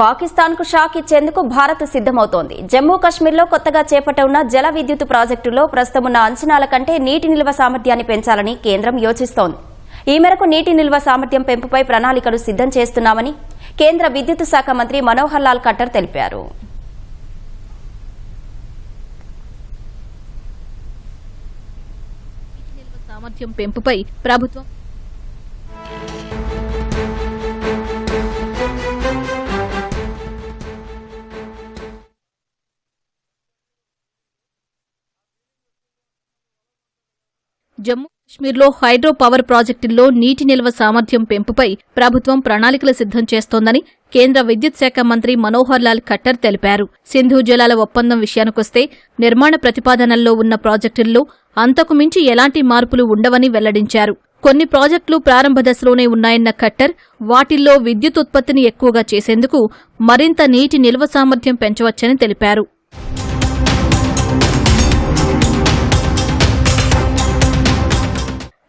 పాకిస్తాన్కు షాక్ ఇచ్చేందుకు భారత్ సిద్దమవుతోంది జమ్మూ కశ్మీర్లో కొత్తగా చేపట్టవున్న జల విద్యుత్ ప్రాజెక్టులో ప్రస్తుతం ఉన్న అంచనాల కంటే నీటి నిల్వ సామర్థ్యాన్ని పెంచాలని కేంద్రం యోచిస్తోంది. ఈ మేరకు నీటి నిల్వ సామర్థ్యం పెంపుపై ప్రణాళికలు సిద్దం చేస్తున్నామని కేంద్ర విద్యుత్ శాఖ మంత్రి మనోహర్ లాల్ ఖట్టర్ తెలిపారు. సామర్థ్యం పెంపుపై ప్రభుత్వం జమ్మూ కాశ్మీర్లో హైడ్రో పవర్ ప్రాజెక్టుల్లో నీటి నిల్వ సామర్థ్యం పెంపుపై ప్రభుత్వం ప్రణాళికలు సిద్ధం చేస్తోందని కేంద్ర విద్యుత్ శాఖ మంత్రి మనోహర్ లాల్ ఖట్టర్ తెలిపారు. సింధు జలాల ఒప్పందం విషయానికొస్తే నిర్మాణ ప్రతిపాదనల్లో ఉన్న ప్రాజెక్టుల్లో అంతకు మించి ఎలాంటి మార్పులు ఉండవని వెల్లడించారు. కొన్ని ప్రాజెక్టులు ప్రారంభ దశలోనే ఉన్నాయన్న ఖట్టర్ వాటిల్లో విద్యుత్ ఉత్పత్తిని ఎక్కువగా చేసేందుకు మరింత నీటి నిల్వ సామర్థ్యం పెంచవచ్చని తెలిపారు.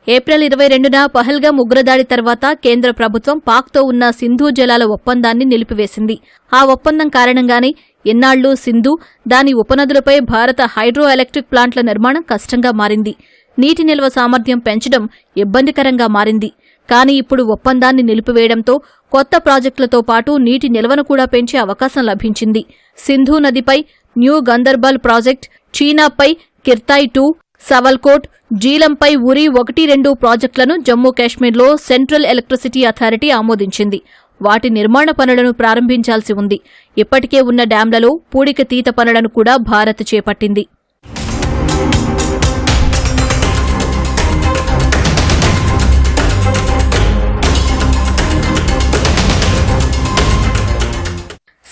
ఏప్రిల్ ఇరవై రెండున పహల్గా ఉగ్రదాడి తర్వాత కేంద్ర ప్రభుత్వం పాక్తో ఉన్న సింధు జలాల ఒప్పందాన్ని నిలిపివేసింది. ఆ ఒప్పందం కారణంగానే ఎన్నాళ్ళు సింధు దాని ఉపనదులపై భారత హైడ్రో ఎలక్ట్రిక్ ప్లాంట్ల నిర్మాణం కష్టంగా మారింది. నీటి నిల్వ సామర్థ్యం పెంచడం ఇబ్బందికరంగా మారింది. కానీ ఇప్పుడు ఒప్పందాన్ని నిలిపివేయడంతో కొత్త ప్రాజెక్టులతో పాటు నీటి నిల్వను కూడా పెంచే అవకాశం లభించింది. సింధు నదిపై న్యూ గందర్బల్ ప్రాజెక్ట్ చీనాపై కిర్తాయ్ టూ సవల్కోట్ జీలంపై ఉరి ఒకటి రెండు ప్రాజెక్టులను జమ్మూ కాశ్మీర్లో సెంట్రల్ ఎలక్ట్రిసిటీ అథారిటీ ఆమోదించింది. వాటి నిర్మాణ పనులను ప్రారంభించాల్సి ఉంది. ఇప్పటికే ఉన్న డ్యాంలలో పూడిక తీత పనులను కూడా భారత్ చేపట్టింది.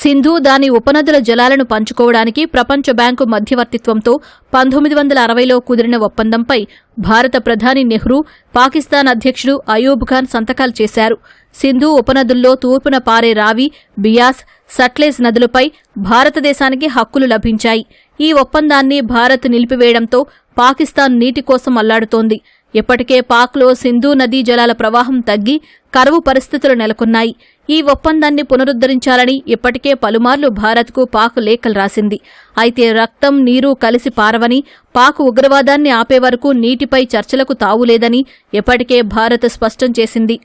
సింధు దాని ఉపనదుల జలాలను పంచుకోవడానికి ప్రపంచ బ్యాంకు మధ్యవర్తిత్వంతో పంతొమ్మిది వందల అరవైలో కుదిరిన ఒప్పందంపై భారత ప్రధాని నెహ్రూ పాకిస్తాన్ అధ్యక్షుడు అయూబ్ ఖాన్ సంతకాలు చేశారు. సింధు ఉపనదుల్లో తూర్పున పారే రావి బియాస్ సట్లేజ్ నదులపై భారతదేశానికి హక్కులు లభించాయి. ఈ ఒప్పందాన్ని భారత్ నిలిపివేయడంతో పాకిస్తాన్ నీటి కోసం అల్లాడుతోంది. ఇప్పటికే పాక్లో సింధూ నదీ జలాల ప్రవాహం తగ్గి కరువు పరిస్థితులు నెలకొన్నాయి. ఈ ఒప్పందాన్ని పునరుద్ధరించాలని ఇప్పటికే పలుమార్లు భారత్కు పాక్ లేఖలు రాసింది. అయితే రక్తం నీరు కలిసి పారవని పాక్ ఉగ్రవాదాన్ని ఆపే వరకు నీటిపై చర్చలకు తావులేదని ఇప్పటికే భారత్ స్పష్టం చేసింది.